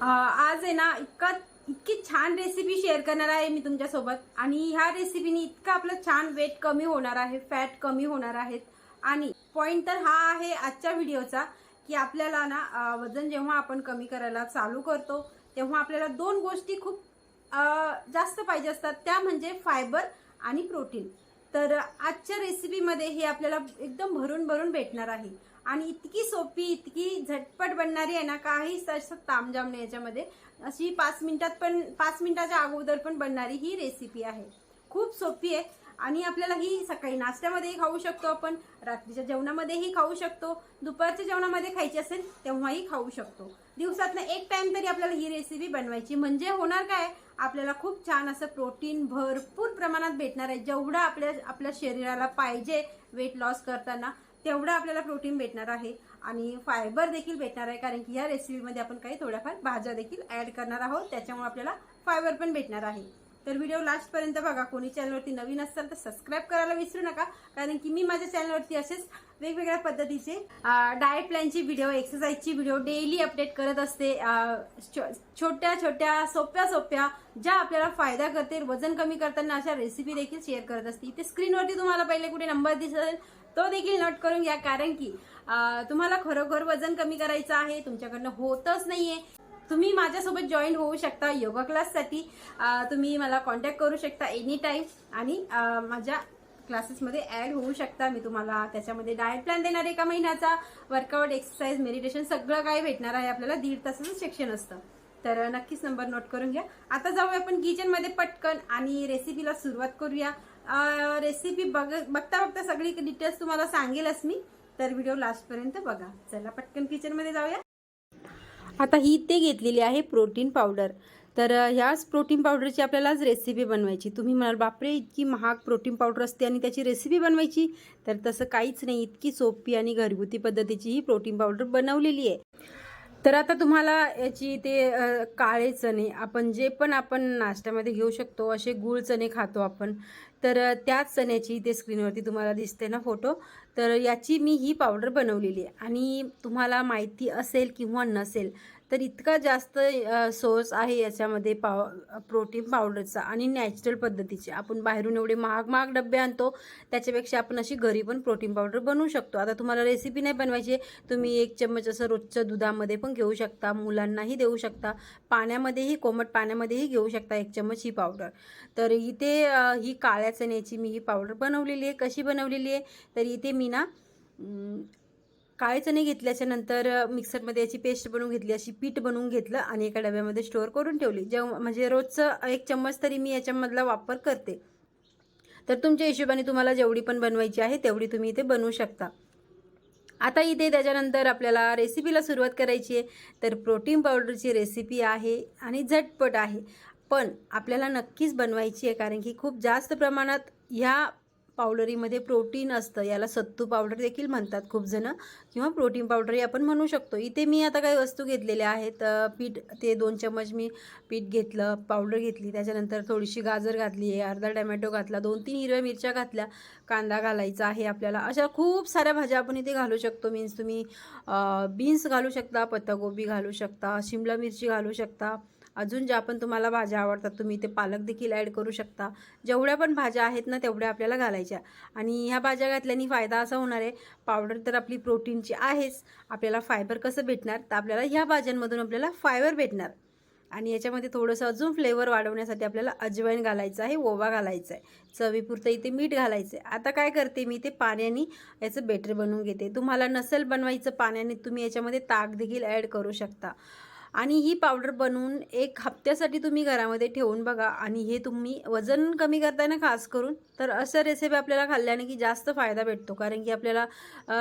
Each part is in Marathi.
आज आहे ना इतका इतकी छान रेसिपी शेअर करणार आहे मी तुमच्यासोबत. आणि ह्या रेसिपीने इतकं आपलं छान वेट कमी होणार आहे फॅट कमी होणार आहेत. आणि पॉईंट तर हा आहे आजच्या व्हिडिओचा की आपल्याला ना वजन जेव्हा आपण कमी करायला चालू करतो तेव्हा आपल्याला दोन गोष्टी खूप जास्त पाहिजे असतात. त्या म्हणजे फायबर आणि प्रोटीन तर आजच्या रेसिपीमध्ये हे आपल्याला एकदम भरून भरून भेटणार आहे. आणि इतकी सोपी इतकी झटपट बनणारी आहे ना काहीच असं तामजाम नाही याच्यामध्ये. अशी पाच मिनिटात पण पाच मिनिटाच्या अगोदर पण बनणारी ही रेसिपी आहे. खूप सोपी आहे. आणि आपल्याला ही सकाळी नाश्त्यामध्येही खाऊ शकतो आपण रात्रीच्या जेवणामध्येही खाऊ शकतो दुपारच्या जेवणामध्ये खायची असेल तेव्हाही खाऊ शकतो. दिवसातनं एक टाइम तरी आपल्याला ही रेसिपी बनवायची. म्हणजे होणार काय? आपल्याला खूप छान असं प्रोटीन भरपूर प्रमाणात भेटणार आहे. जेवढं आपल्या आपल्या शरीराला पाहिजे वेट लॉस करताना. तेवढं आपल्याला प्रोटीन भेटणार आहे आणि फायबर देखील भेटणार आहे कारण की या रेसिपीमध्ये आपण काही थोड्याफार भाज्या देखील ॲड करणार आहोत. त्याच्यामुळे आपल्याला फायबर पण भेटणार आहे. तर व्हिडिओ लास्ट पर्यंत बघा. कोणी चॅनलवरती नवीन असाल तर सबस्क्राईब करायला विसरू नका. कारण की मी माझ्या चॅनलवरती असेच वेगवेगळ्या पद्धतीचे डाएट प्लॅनची व्हिडिओ एक्सरसाइजची व्हिडिओ डेली अपडेट करत असते. छो- छोट्या छोट्या सोप्या सोप्या ज्या आपल्याला फायदा करतील वजन कमी करताना अशा रेसिपी देखील शेअर करत असते. इथे स्क्रीनवरती तुम्हाला पहिले कुठे नंबर दिसेल तो देखील नोट करून घ्या. कारण की तुम्हाला खरोखर वजन कमी करायचं आहे. तुमच्याकडनं होतच नाहीये. तुम्ही माझ्यासोबत जॉईन होऊ शकता. योगा क्लाससाठी तुम्ही मला कॉन्टॅक्ट करू शकता एनी टाईम आणि माझ्या क्लासेसमध्ये ॲड होऊ शकता. मी तुम्हाला त्याच्यामध्ये डाएट प्लॅन देणार एका महिन्याचा. वर्कआउट एक्सरसाइज मेडिटेशन सगळं काही भेटणार आहे. आपल्याला दीड तासाचं सेक्शन असतं. तर नक्कीच नंबर नोट करून घ्या. आता जाऊया आपण किचनमध्ये पटकन आणि रेसिपीला सुरुवात करूया. रेसिपी बघ बघता बघता सगळी डिटेल्स तुम्हाला सांगेलच मी. तर व्हिडिओ लास्टपर्यंत बघा. चला पटकन किचनमध्ये जाऊया. आता ही ते घेतलेली आहे प्रोटीन पावडर तर ह्याच प्रोटीन पावडरची आपल्यालाच रेसिपी बनवायची. तुम्ही म्हणाल बापरे इतकी महाग प्रोटीन पावडर असते आणि त्याची रेसिपी बनवायची? तर तसं काहीच नाही. इतकी सोपी आणि घरगुती पद्धतीची ही प्रोटीन पावडर बनवलेली आहे. तर आता तुम्हाला याची ते काळे चणे आपण जे पण आपण नाश्त्यामध्ये घेऊ शकतो असे गुळ चणे खातो आपण. तर त्याच चण्याची ते स्क्रीनवरती तुम्हाला दिसते ना फोटो तर याची मी ही पावडर बनवलेली आहे. आणि तुम्हाला माहिती असेल किंवा नसेल तर इतका जास्त सोर्स आहे याच्यामध्ये पाव प्रोटीन पावडरचा आणि नॅचरल पद्धतीचे. आपण बाहेरून एवढे महाग महाग डबे आणतो त्याच्यापेक्षा आपण अशी घरी पण प्रोटीन पावडर बनवू शकतो. आता तुम्हाला रेसिपी नाही बनवायची तुम्ही एक चम्मच असं रोजच्या दुधामध्ये पण घेऊ शकता मुलांनाही देऊ शकता. पाण्यामध्येही कोमट पाण्यामध्येही घेऊ शकता एक चम्मच ही पावडर तर इथे ही काळ्या चण्याची मी ही पावडर बनवलेली आहे. कशी बनवलेली आहे? तर इथे मी ना काळे चणे घेतल्याच्या नंतर मिक्सरमध्ये याची पेस्ट बनवून घेतली अशी पीठ बनवून घेतलं आणि एका डब्यामध्ये स्टोअर करून ठेवली. जेव्हा म्हणजे रोजचं एक चम्मच तरी मी याच्यामधला वापर करते. तर तुमच्या हिशोबाने तुम्हाला जेवढी पण बनवायची आहे तेवढी तुम्ही इथे बनवू शकता. आता इथे त्याच्यानंतर आपल्याला रेसिपीला सुरुवात करायची आहे. तर प्रोटीन पावडरची रेसिपी आहे आणि झटपट आहे. पण आपल्याला नक्कीच बनवायची आहे कारण की खूप जास्त प्रमाणात ह्या पावडरीमध्ये प्रोटीन असतं. याला सत्तू पावडर देखील म्हणतात खूप जणं. किंवा प्रोटीन पावडरही आपण म्हणू शकतो. इथे मी आता काही वस्तू घेतलेल्या आहेत. पीठ ते दोन चम्मच मी पीठ घेतलं पावडर घेतली. त्याच्यानंतर थोडीशी गाजर घातली आहे अर्धा टमॅटो घातला दोन तीन हिरव्या मिरच्या घातल्या कांदा घालायचा आहे आपल्याला. अशा खूप साऱ्या भाज्या आपण इथे घालू शकतो. मीन्स तुम्ही बीन्स घालू शकता पत्तागोबी घालू शकता शिमला मिरची घालू शकता. अजून ज्या पण तुम्हाला भाज्या आवडतात तुम्ही ते पालक देखील ॲड करू शकता. जेवढ्या पण भाज्या आहेत ना तेवढ्या आपल्याला घालायच्या. आणि ह्या भाज्या घातल्याने फायदा असा होणार आहे पावडर तर आपली प्रोटीनची आहेच. आपल्याला फायबर कसं भेटणार? तर आपल्याला ह्या भाज्यांमधून आपल्याला फायबर भेटणार. आणि याच्यामध्ये थोडंसं अजून फ्लेवर वाढवण्यासाठी आपल्याला अजवाईन घालायचं आहे ओवा घालायचा आहे. चवीपुरतं इथे मीठ घालायचं आहे. आता काय करते मी ते पाण्याने याचं बेटर बनवून घेते. तुम्हाला नसेल बनवायचं पाण्याने तुम्ही याच्यामध्ये ताक देखील ॲड करू शकता. आणि ही पावडर बनवून एक हप्त्यासाठी तुम्ही घरामध्ये ठेवून बघा. आणि हे तुम्ही वजन कमी करताय ना खास करून तर असं रेसिपी आपल्याला खाल्ल्याने की जास्त फायदा भेटतो. कारण की आपल्याला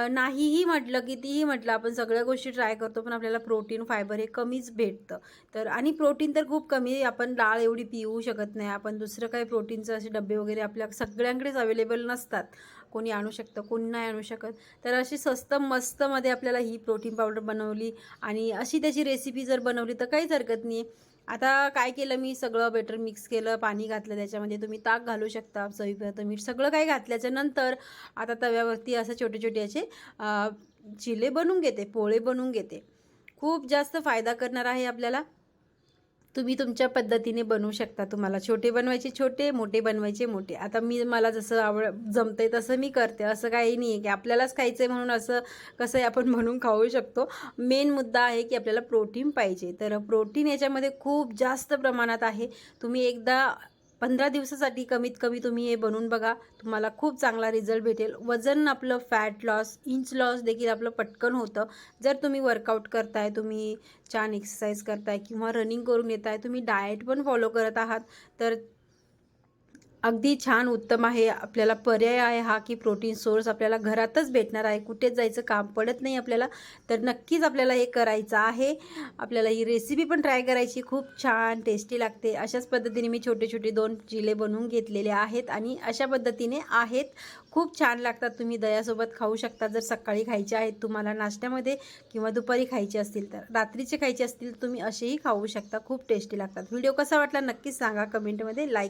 नाहीही म्हटलं कितीही म्हटलं आपण सगळ्या गोष्टी ट्राय करतो पण आपल्याला प्रोटीन फायबर हे कमीच भेटतं. तर आणि प्रोटीन तर खूप कमी आपण डाळ एवढी पिऊ शकत नाही. आपण दुसरं काही प्रोटीनचं असे डबे वगैरे आपल्या सगळ्यांकडेच अवेलेबल नसतात. कोणी आणू शकतं कोणी नाही आणू शकत. तर अशी स्वस्त मस्तमध्ये आपल्याला ही प्रोटीन पावडर बनवली आणि अशी त्याची रेसिपी जर बनवली तर काहीच हरकत नाही आता काय केलं मी? सगळं बेटर मिक्स केलं पाणी घातलं त्याच्यामध्ये. तुम्ही ताक घालू शकता चवीपुरतं मीठ सगळं काही घातल्याच्या नंतर आता तव्यावरती असं छोटे छोटे असे चिले बनवून घेते पोळे बनवून घेते. खूप जास्त फायदा करणार आहे आपल्याला. तुम्ही तुमच्या पद्धतीने बनवू शकता तुम्हाला. छोटे बनवायचे छोटे मोठे बनवायचे मोठे. आता मी मला जसं आवड जमतंय तसं मी करते. असं काही नाही आहे की आपल्यालाच खायचं आहे म्हणून असं कसं आपण म्हणून खाऊ शकतो. मेन मुद्दा आहे की आपल्याला प्रोटीन पाहिजे. तर प्रोटीन याच्यामध्ये खूप जास्त प्रमाणात आहे. तुम्ही एकदा पंधरा दिवसासाठी कमीत कमी तुम्ही हे बनवून बघा. तुम्हाला खूप चांगला रिझल्ट भेटेल. वजन आपलं फॅट लॉस इंच लॉस देखील आपलं पटकन होतं. जर तुम्ही वर्कआउट करताय तुम्ही छान एक्सरसाइज करताय किंवा रनिंग करून येत आहे तुम्ही डाएट पण फॉलो करत आहात तर अगदी छान उत्तम आहे. आपल्याला पर्याय आहे हा की प्रोटीन सोर्स आपल्याला घरातच भेटणार आहे. कुठेच जायचं काम पडत नाही आपल्याला. तर नक्कीच आपल्याला हे करायचं आहे. आपल्याला ही रेसिपी पण ट्राय करायची. खूप छान टेस्टी लागते. अशाच पद्धतीने मी छोटे छोटे दोन जिले बनवून घेतलेले आहेत आणि अशा पद्धतीने आहेत. खूप छान लागतात. तुम्ही दह्यासोबत खाऊ शकता. जर सकाळी खायचे आहेत तुम्हाला नाश्त्यामध्ये किंवा दुपारी खायचे असतील तर. रात्रीचे खायचे असतील तुम्ही असेही खाऊ शकता. खूप टेस्टी लागतात. व्हिडिओ कसा वाटला नक्कीच सांगा. कमेंटमध्ये लाईक